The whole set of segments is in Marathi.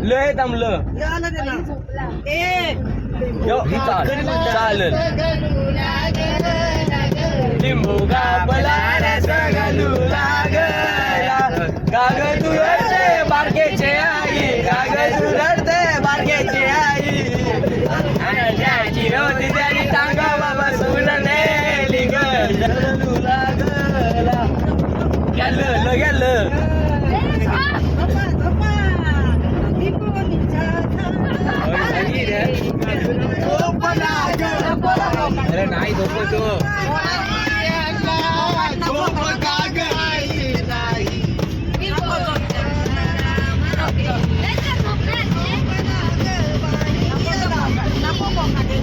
ल हे थांब ल चालेल अरे नाही झोपतो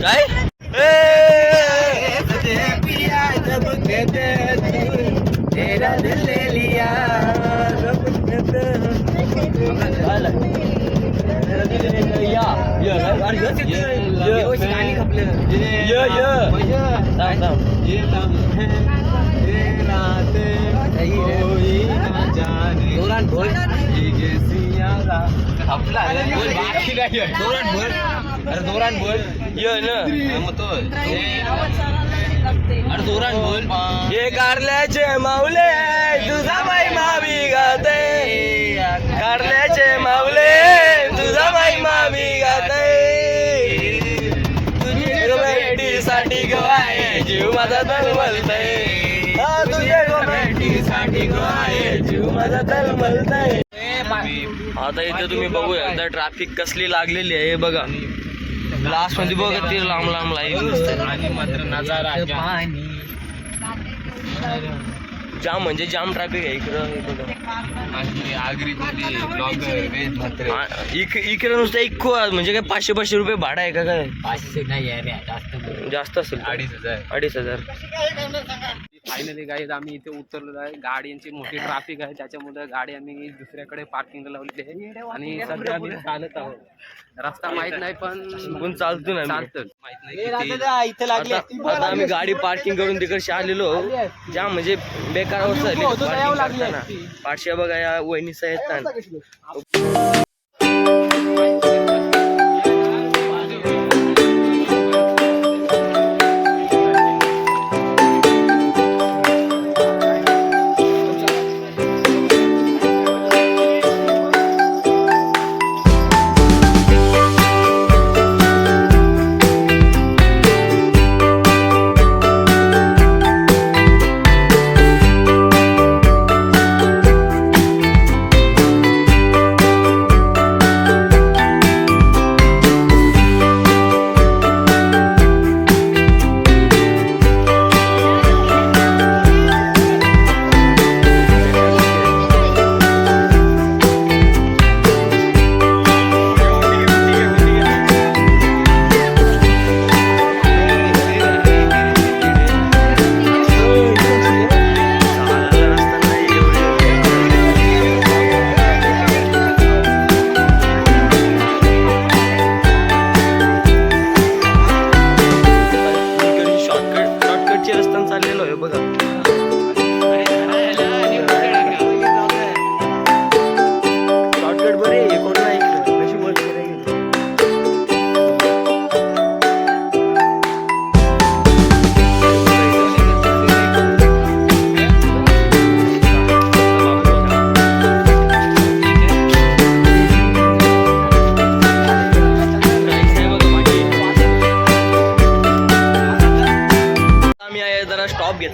काय तेरा दिल ले लिया या या जोरान बोल जोरान बोल अरे जोरान बोल ये ना अरे जोरान बोल हे कारल्याचे माऊले तुझा बाई मावी गाते कारल्याचे माऊले तुझा बाई मावी जीव माझा हा तुझ्या भेटीसाठी गवाय जीव माझा आता इथे तुम्ही बघूया आता ट्रॅफिक कसली लागलेली आहे हे बघा. लास्टमध्ये बघा ती लांब लांब लाईन मात्र नजारा जाम म्हणजे जाम ट्रॅफिक आहे इकडं आगरी इकडे नुसतं आहे, म्हणजे काय पाचशे पाचशे रुपये भाडा आहे का काय? पाचशे नाही जास्त असेल अडीच हजार. अडीच हजार. फायनली गाईज आम्ही इथे उतरलेलो आहे. गाड्यांची मोठी ट्रॅफिक आहे. त्याच्यामुळे गाडी आम्ही दुसऱ्याकडे पार्किंगला लावलेली आहे. आणि सध्या आम्ही चालत आहोत. रस्ता माहीत नाही पण चालतो ना आम्ही. चालतं माहीत नाही किती- आता आता आम्ही गाडी पार्किंग करून तिकडे आलेलो. जाम म्हणजे बेकार अवस्था झाली. पाचशे बघा या वहिनीचा येतात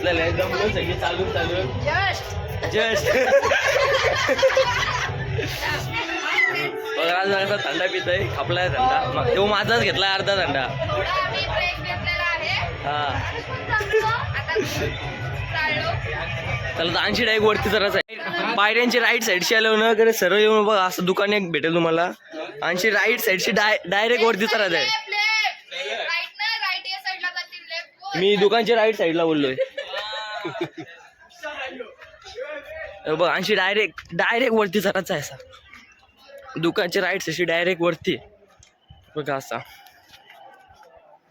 घेतलेला आहे. जमलो सगळी चालू चालू जस्ट बघा आज जरा थंडा पित आहे खपलाय थंडा. मग तो माझाच घेतलाय अर्धा थंडा. हा. त्याला तर ऐंशी डायरेक्ट वरती आहे पायऱ्यांची राईट साईडशी आलं ना कडे सरळ येऊन बघा असं दुकान एक भेटेल तुम्हाला. ऐंशी राईट साईडशी डाय डायरेक्ट वरती चढत आहे मी दुकानच्या राईट साईडला बोललोय हे बघ ऐंशी डायरेक्ट डायरेक्ट वरती चढायचं आहे असा. दुकानची राईट अशी डायरेक्ट वरती बघा असा.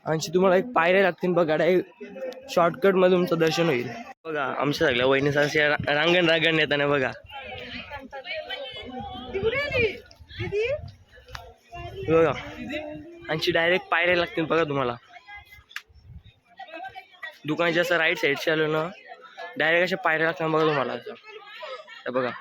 ऐंशी तुम्हाला एक पायऱ्या लागतील बघा डायरेक्ट शॉर्टकटमध्ये तुमचं दर्शन होईल. बघा आमच्या सगळ्या वहिनीसारख्या रांगण रांगण येताना बघा. बघा. आणखी डायरेक्ट पायऱ्या लागतील बघा तुम्हाला. दुकानाच्या असं राईट साईडचे आलो ना डायरेक्ट अशा पायऱ्या लागतात बघा तुम्हाला. असं बघा.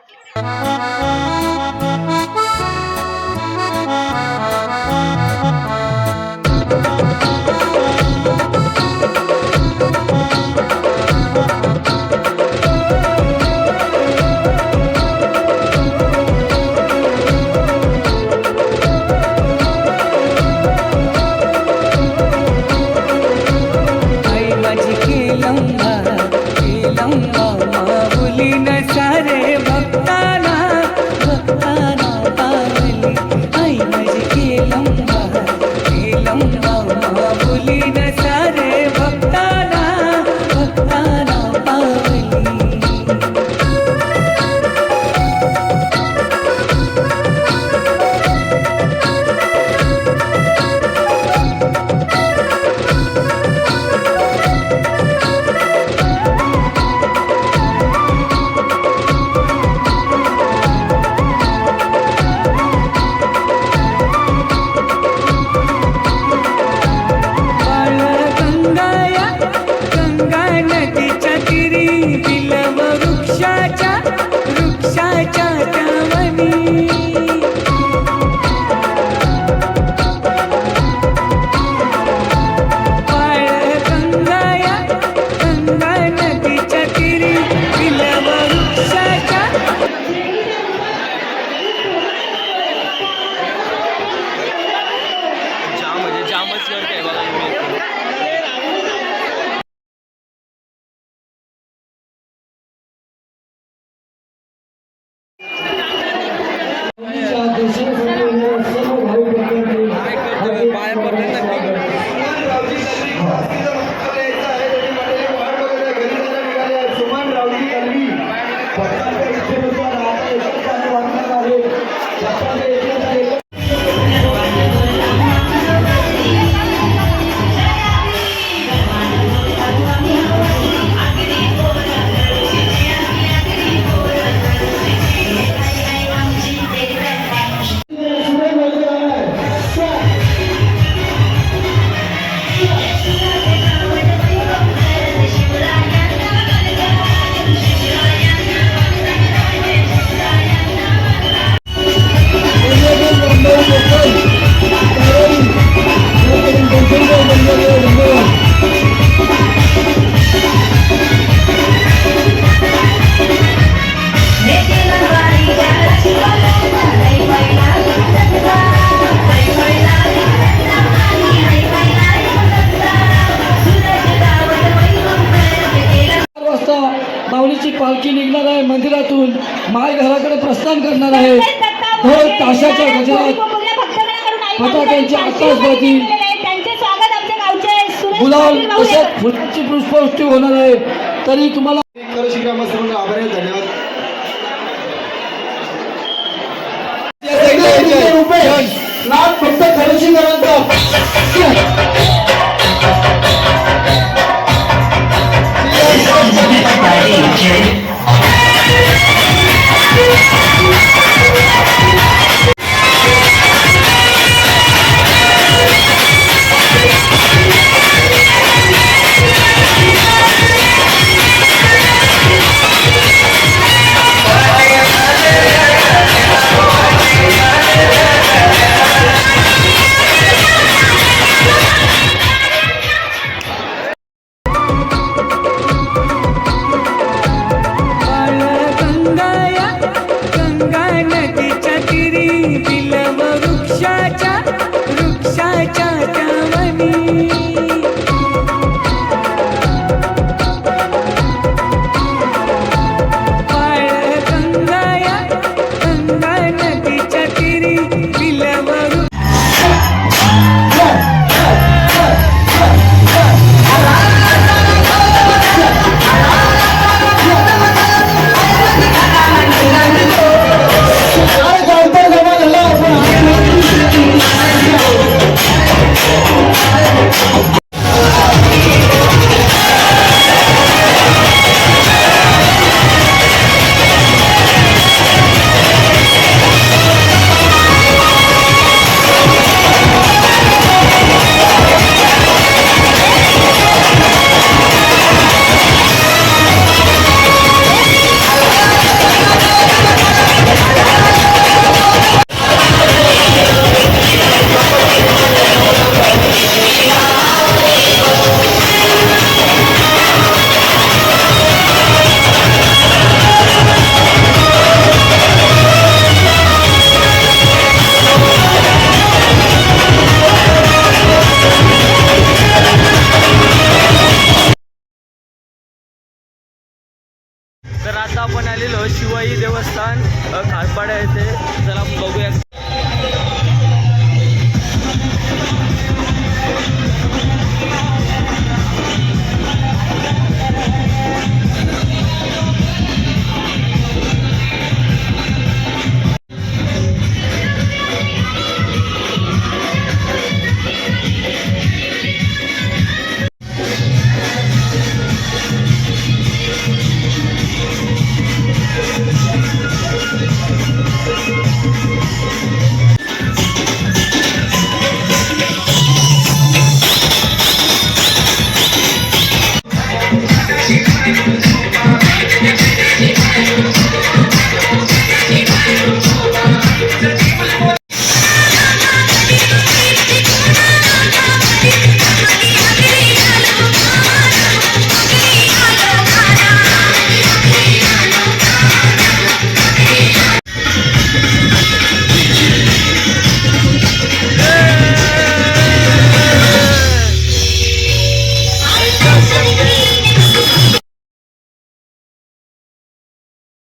आई माझी केलंबा केलंबा माय घराकडे प्रस्थान करणार आहे. ढोल ताशाच्या गजरात फटाक्यांची आकाशबाजी त्यांचे स्वागत आमच्या गावचे सुरेश गुलाल तसेच फुलांची पुष्पवृष्टी होणार आहे. तरी तुम्हाला आभार धन्यवाद. फक्त खरोशीकरांचा Thank Thank you.